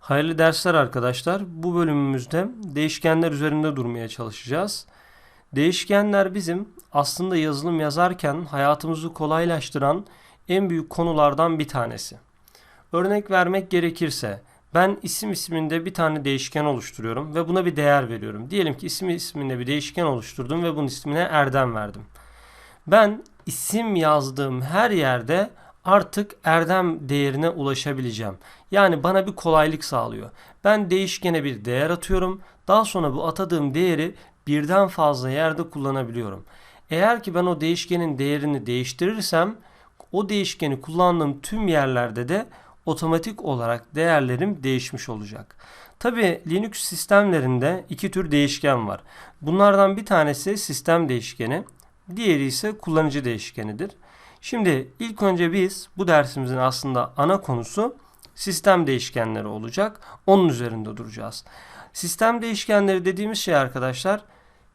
Hayırlı dersler arkadaşlar. Bu bölümümüzde değişkenler üzerinde durmaya çalışacağız. Değişkenler bizim aslında yazılım yazarken hayatımızı kolaylaştıran en büyük konulardan bir tanesi. Örnek vermek gerekirse ben isim isminde bir tane değişken oluşturuyorum ve buna bir değer veriyorum. Diyelim ki isim isminde bir değişken oluşturdum ve bunun ismine Erdem verdim. Ben isim yazdığım her yerde artık erdem değerine ulaşabileceğim. Yani bana bir kolaylık sağlıyor. Ben değişkene bir değer atıyorum. Daha sonra bu atadığım değeri birden fazla yerde kullanabiliyorum. Eğer ki ben o değişkenin değerini değiştirirsem o değişkeni kullandığım tüm yerlerde de otomatik olarak değerlerim değişmiş olacak. Tabi Linux sistemlerinde iki tür değişken var. Bunlardan bir tanesi sistem değişkeni, diğeri ise kullanıcı değişkenidir. Şimdi ilk önce biz bu dersimizin aslında ana konusu sistem değişkenleri olacak. Onun üzerinde duracağız. Sistem değişkenleri dediğimiz şey arkadaşlar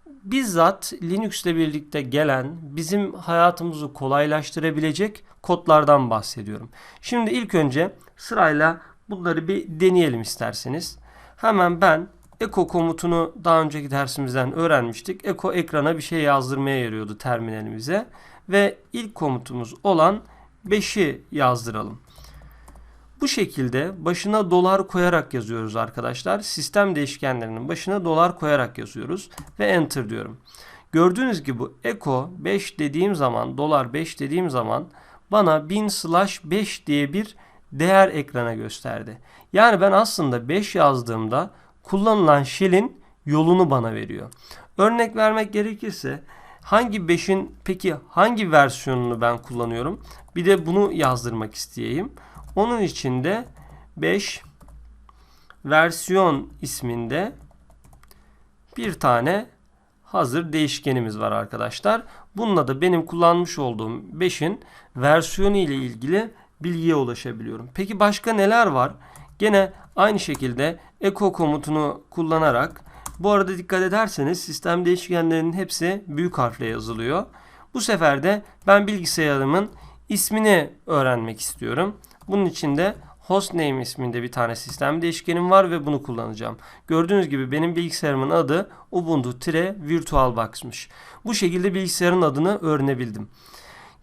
bizzat Linux ile birlikte gelen bizim hayatımızı kolaylaştırabilecek kodlardan bahsediyorum. Şimdi ilk önce sırayla bunları bir deneyelim isterseniz. Hemen ben echo komutunu daha önceki dersimizden öğrenmiştik. Echo ekrana bir şey yazdırmaya yarıyordu terminalimize ve ilk komutumuz olan 5'i yazdıralım. Bu şekilde başına dolar koyarak yazıyoruz arkadaşlar. Sistem değişkenlerinin başına dolar koyarak yazıyoruz ve enter diyorum. Gördüğünüz gibi echo 5 dediğim zaman dolar 5 dediğim zaman bana 1000 slash 5 diye bir değer ekrana gösterdi. Yani ben aslında 5 yazdığımda kullanılan shell'in yolunu bana veriyor. Örnek vermek gerekirse hangi 5'in peki hangi versiyonunu ben kullanıyorum? Bir de bunu yazdırmak isteyeyim. Onun için de 5 versiyon isminde bir tane hazır değişkenimiz var arkadaşlar. Bununla da benim kullanmış olduğum 5'in versiyonu ile ilgili bilgiye ulaşabiliyorum. Peki başka neler var? Gene aynı şekilde echo komutunu kullanarak bu arada dikkat ederseniz sistem değişkenlerinin hepsi büyük harfle yazılıyor. Bu sefer de ben bilgisayarımın ismini öğrenmek istiyorum. Bunun için de hostname isminde bir tane sistem değişkenim var ve bunu kullanacağım. Gördüğünüz gibi benim bilgisayarımın adı Ubuntu-VirtualBox'mış. Bu şekilde bilgisayarın adını öğrenebildim.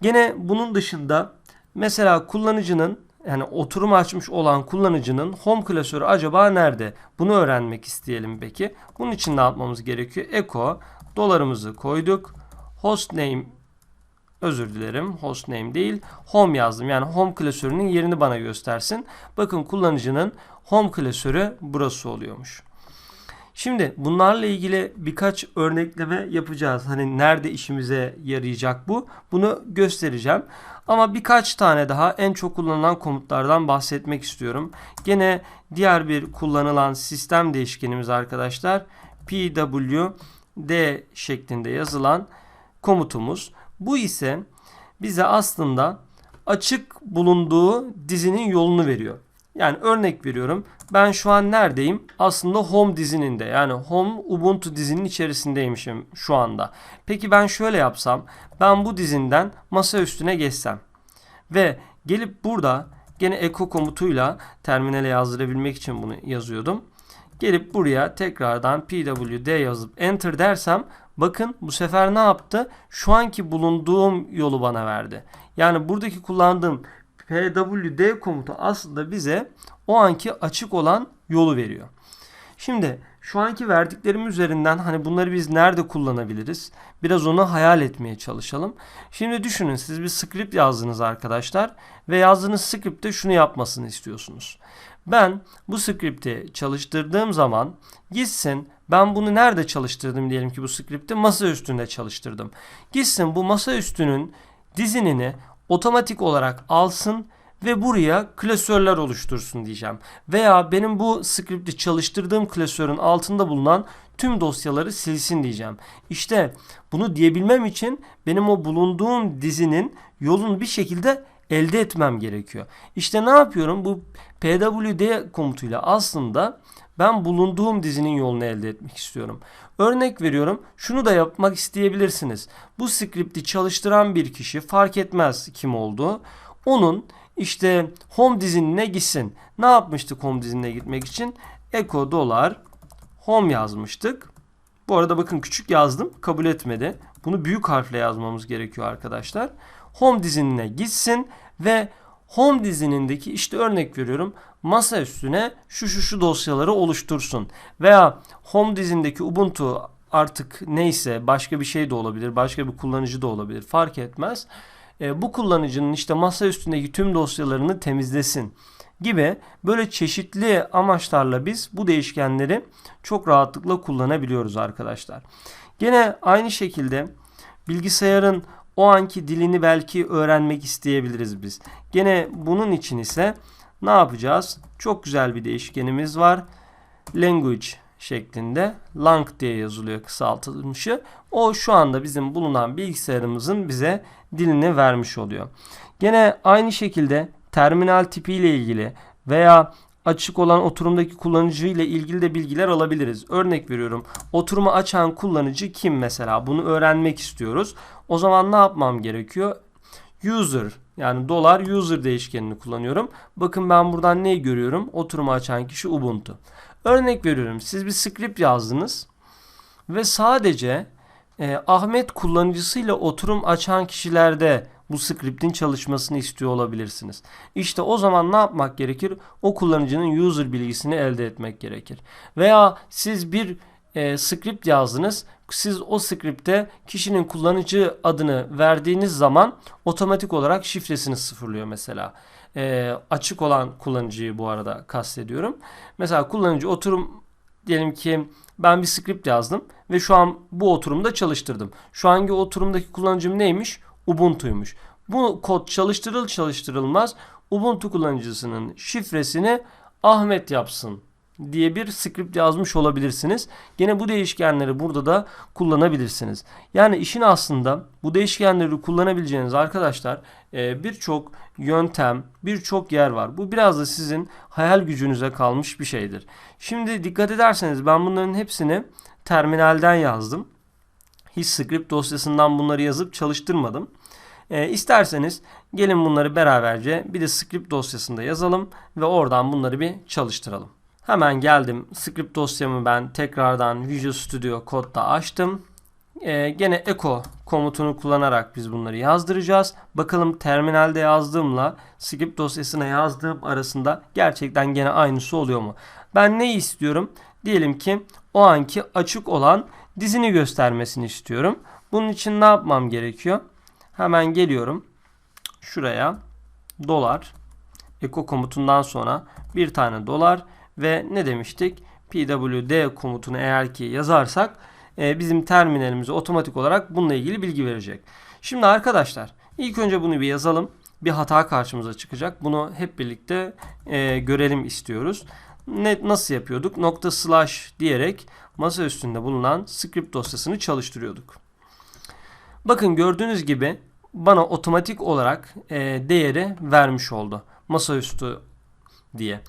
Gene bunun dışında mesela kullanıcının yani oturum açmış olan kullanıcının home klasörü acaba nerede? Bunu öğrenmek isteyelim peki. Bunun için ne yapmamız gerekiyor? Echo dolarımızı koyduk. Hostname özür dilerim hostname değil home yazdım. Yani home klasörünün yerini bana göstersin. Bakın kullanıcının home klasörü burası oluyormuş. Şimdi bunlarla ilgili birkaç örnekleme yapacağız. Hani nerede işimize yarayacak bu? Bunu göstereceğim. Ama birkaç tane daha en çok kullanılan komutlardan bahsetmek istiyorum. Gene diğer bir kullanılan sistem değişkenimiz arkadaşlar pwd şeklinde yazılan komutumuz. Bu ise bize aslında açık bulunduğu dizinin yolunu veriyor. Yani örnek veriyorum. Ben şu an neredeyim? Aslında home dizininde. Yani home Ubuntu dizinin içerisindeymişim şu anda. Peki ben şöyle yapsam. Ben bu dizinden masa üstüne geçsem. Ve gelip burada gene echo komutuyla terminale yazdırabilmek için bunu yazıyordum. Gelip buraya tekrardan pwd yazıp enter dersem bakın bu sefer ne yaptı? Şu anki bulunduğum yolu bana verdi. Yani buradaki kullandığım pwd komutu aslında bize o anki açık olan yolu veriyor. Şimdi şu anki verdiklerim üzerinden hani bunları biz nerede kullanabiliriz? Biraz onu hayal etmeye çalışalım. Şimdi düşünün siz bir script yazdınız arkadaşlar ve yazdığınız script'te şunu yapmasını istiyorsunuz. Ben bu script'i çalıştırdığım zaman gitsin ben bunu nerede çalıştırdım diyelim ki bu script'i masa üstünde çalıştırdım. Gitsin bu masa üstünün dizinini otomatik olarak alsın ve buraya klasörler oluştursun diyeceğim. Veya benim bu script'i çalıştırdığım klasörün altında bulunan tüm dosyaları silsin diyeceğim. İşte bunu diyebilmem için benim o bulunduğum dizinin yolunu bir şekilde elde etmem gerekiyor. İşte ne yapıyorum? Bu pwd komutuyla aslında ben bulunduğum dizinin yolunu elde etmek istiyorum. Örnek veriyorum. Şunu da yapmak isteyebilirsiniz. Bu script'i çalıştıran bir kişi fark etmez kim olduğu. Onun işte home dizinine gitsin. Ne yapmıştık home dizinine gitmek için? Echo dolar home yazmıştık. Bu arada bakın küçük yazdım kabul etmedi. Bunu büyük harfle yazmamız gerekiyor arkadaşlar. Home dizinine gitsin ve home dizinindeki işte örnek veriyorum masa üstüne şu şu şu dosyaları oluştursun. Veya home dizindeki Ubuntu artık neyse başka bir şey de olabilir, başka bir kullanıcı da olabilir fark etmez. E, bu kullanıcının işte masa üstündeki tüm dosyalarını temizlesin gibi böyle çeşitli amaçlarla biz bu değişkenleri çok rahatlıkla kullanabiliyoruz arkadaşlar. Gene aynı şekilde bilgisayarın o anki dilini belki öğrenmek isteyebiliriz biz. Gene bunun için ise ne yapacağız? Çok güzel bir değişkenimiz var. Language şeklinde lang diye yazılıyor kısaltılmışı. O şu anda bizim bulunan bilgisayarımızın bize dilini vermiş oluyor. Gene aynı şekilde terminal tipi ile ilgili veya açık olan oturumdaki kullanıcı ile ilgili de bilgiler alabiliriz. Örnek veriyorum. Oturumu açan kullanıcı kim mesela? Bunu öğrenmek istiyoruz. O zaman ne yapmam gerekiyor? User yani dolar user değişkenini kullanıyorum. Bakın ben buradan neyi görüyorum? Oturumu açan kişi Ubuntu. Örnek veriyorum. Siz bir script yazdınız ve sadece e, Ahmet kullanıcısıyla oturum açan kişilerde bu script'in çalışmasını istiyor olabilirsiniz. İşte o zaman ne yapmak gerekir? O kullanıcının user bilgisini elde etmek gerekir. Veya siz bir e, script yazdınız. Siz o script'te kişinin kullanıcı adını verdiğiniz zaman otomatik olarak şifresini sıfırlıyor mesela. E, açık olan kullanıcıyı bu arada kastediyorum. Mesela kullanıcı oturum diyelim ki ben bir script yazdım ve şu an bu oturumda çalıştırdım. Şu anki oturumdaki kullanıcım neymiş? Ubuntu'ymuş. Bu kod çalıştırıl çalıştırılmaz Ubuntu kullanıcısının şifresini Ahmet yapsın diye bir script yazmış olabilirsiniz. Gene bu değişkenleri burada da kullanabilirsiniz. Yani işin aslında bu değişkenleri kullanabileceğiniz arkadaşlar e, birçok yöntem, birçok yer var. Bu biraz da sizin hayal gücünüze kalmış bir şeydir. Şimdi dikkat ederseniz ben bunların hepsini terminalden yazdım. Hiç script dosyasından bunları yazıp çalıştırmadım. E, isterseniz gelin bunları beraberce bir de script dosyasında yazalım ve oradan bunları bir çalıştıralım. Hemen geldim. Script dosyamı ben tekrardan Visual Studio Code'da açtım. Ee, gene echo komutunu kullanarak biz bunları yazdıracağız. Bakalım terminalde yazdığımla script dosyasına yazdığım arasında gerçekten gene aynısı oluyor mu? Ben ne istiyorum? Diyelim ki o anki açık olan dizini göstermesini istiyorum. Bunun için ne yapmam gerekiyor? Hemen geliyorum. Şuraya dolar echo komutundan sonra bir tane dolar ve ne demiştik? pwd komutunu eğer ki yazarsak e, bizim terminalimize otomatik olarak bununla ilgili bilgi verecek. Şimdi arkadaşlar ilk önce bunu bir yazalım. Bir hata karşımıza çıkacak. Bunu hep birlikte e, görelim istiyoruz. Ne, nasıl yapıyorduk? Nokta slash diyerek masa üstünde bulunan script dosyasını çalıştırıyorduk. Bakın gördüğünüz gibi bana otomatik olarak e, değeri vermiş oldu. Masaüstü diye.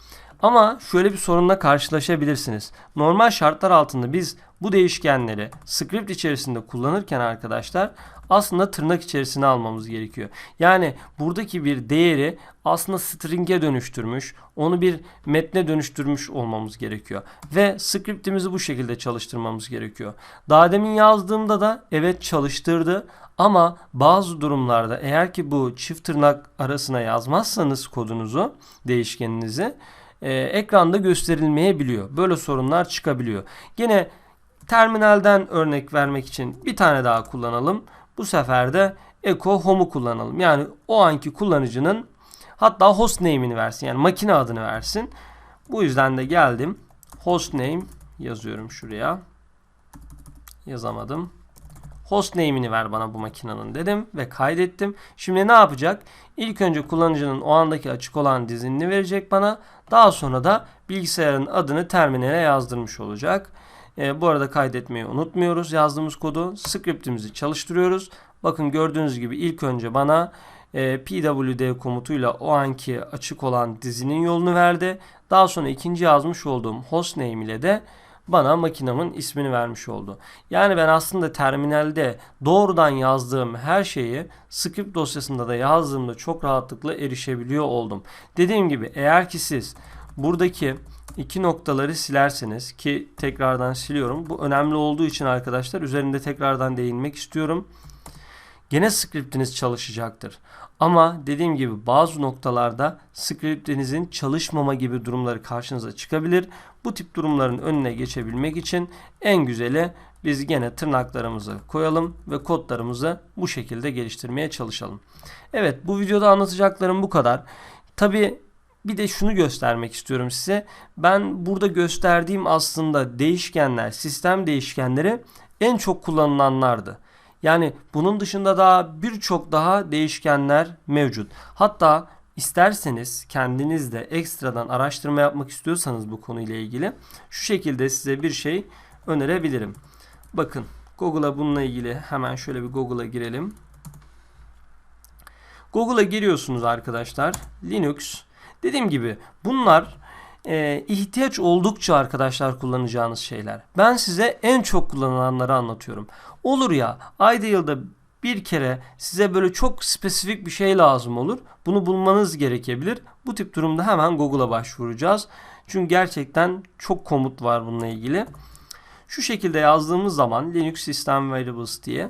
Ama şöyle bir sorunla karşılaşabilirsiniz. Normal şartlar altında biz bu değişkenleri script içerisinde kullanırken arkadaşlar aslında tırnak içerisine almamız gerekiyor. Yani buradaki bir değeri aslında string'e dönüştürmüş, onu bir metne dönüştürmüş olmamız gerekiyor. Ve script'imizi bu şekilde çalıştırmamız gerekiyor. Daha demin yazdığımda da evet çalıştırdı ama bazı durumlarda eğer ki bu çift tırnak arasına yazmazsanız kodunuzu, değişkeninizi e, ekranda gösterilmeyebiliyor. Böyle sorunlar çıkabiliyor. Gene terminalden örnek vermek için bir tane daha kullanalım. Bu sefer de Echo Home'u kullanalım. Yani o anki kullanıcının hatta host name'ini versin. Yani makine adını versin. Bu yüzden de geldim. Host name yazıyorum şuraya. Yazamadım. Host name'ini ver bana bu makinenin dedim ve kaydettim. Şimdi ne yapacak? İlk önce kullanıcının o andaki açık olan dizinini verecek bana. Daha sonra da bilgisayarın adını terminale yazdırmış olacak. E, bu arada kaydetmeyi unutmuyoruz yazdığımız kodu. Scriptimizi çalıştırıyoruz. Bakın gördüğünüz gibi ilk önce bana e, pwd komutuyla o anki açık olan dizinin yolunu verdi. Daha sonra ikinci yazmış olduğum hostname ile de bana makinamın ismini vermiş oldu. Yani ben aslında terminalde doğrudan yazdığım her şeyi script dosyasında da yazdığımda çok rahatlıkla erişebiliyor oldum. Dediğim gibi eğer ki siz buradaki iki noktaları silerseniz ki tekrardan siliyorum. Bu önemli olduğu için arkadaşlar üzerinde tekrardan değinmek istiyorum. Gene scriptiniz çalışacaktır. Ama dediğim gibi bazı noktalarda scriptinizin çalışmama gibi durumları karşınıza çıkabilir. Bu tip durumların önüne geçebilmek için en güzeli biz gene tırnaklarımızı koyalım ve kodlarımızı bu şekilde geliştirmeye çalışalım. Evet bu videoda anlatacaklarım bu kadar. Tabi bir de şunu göstermek istiyorum size. Ben burada gösterdiğim aslında değişkenler, sistem değişkenleri en çok kullanılanlardı. Yani bunun dışında daha birçok daha değişkenler mevcut. Hatta isterseniz kendiniz de ekstradan araştırma yapmak istiyorsanız bu konuyla ilgili şu şekilde size bir şey önerebilirim. Bakın Google'a bununla ilgili hemen şöyle bir Google'a girelim. Google'a giriyorsunuz arkadaşlar. Linux. Dediğim gibi bunlar e, ihtiyaç oldukça arkadaşlar kullanacağınız şeyler. Ben size en çok kullanılanları anlatıyorum. Olur ya ayda yılda bir kere size böyle çok spesifik bir şey lazım olur. Bunu bulmanız gerekebilir. Bu tip durumda hemen Google'a başvuracağız. Çünkü gerçekten çok komut var bununla ilgili. Şu şekilde yazdığımız zaman Linux System Variables diye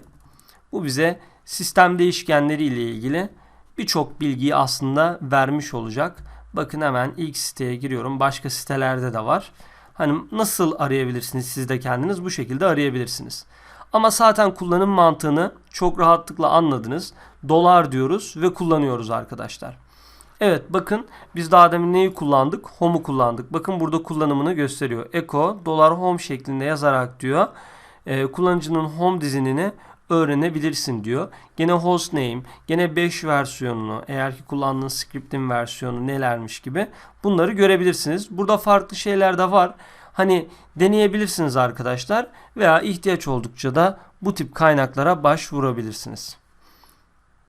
bu bize sistem değişkenleri ile ilgili birçok bilgiyi aslında vermiş olacak. Bakın hemen ilk siteye giriyorum. Başka sitelerde de var. Hani nasıl arayabilirsiniz siz de kendiniz bu şekilde arayabilirsiniz. Ama zaten kullanım mantığını çok rahatlıkla anladınız. Dolar diyoruz ve kullanıyoruz arkadaşlar. Evet bakın biz daha demin neyi kullandık? Home'u kullandık. Bakın burada kullanımını gösteriyor. Echo dolar home şeklinde yazarak diyor. E, kullanıcının home dizinini öğrenebilirsin diyor. Gene hostname, gene 5 versiyonunu, eğer ki kullandığınız script'in versiyonu nelermiş gibi bunları görebilirsiniz. Burada farklı şeyler de var. Hani deneyebilirsiniz arkadaşlar veya ihtiyaç oldukça da bu tip kaynaklara başvurabilirsiniz.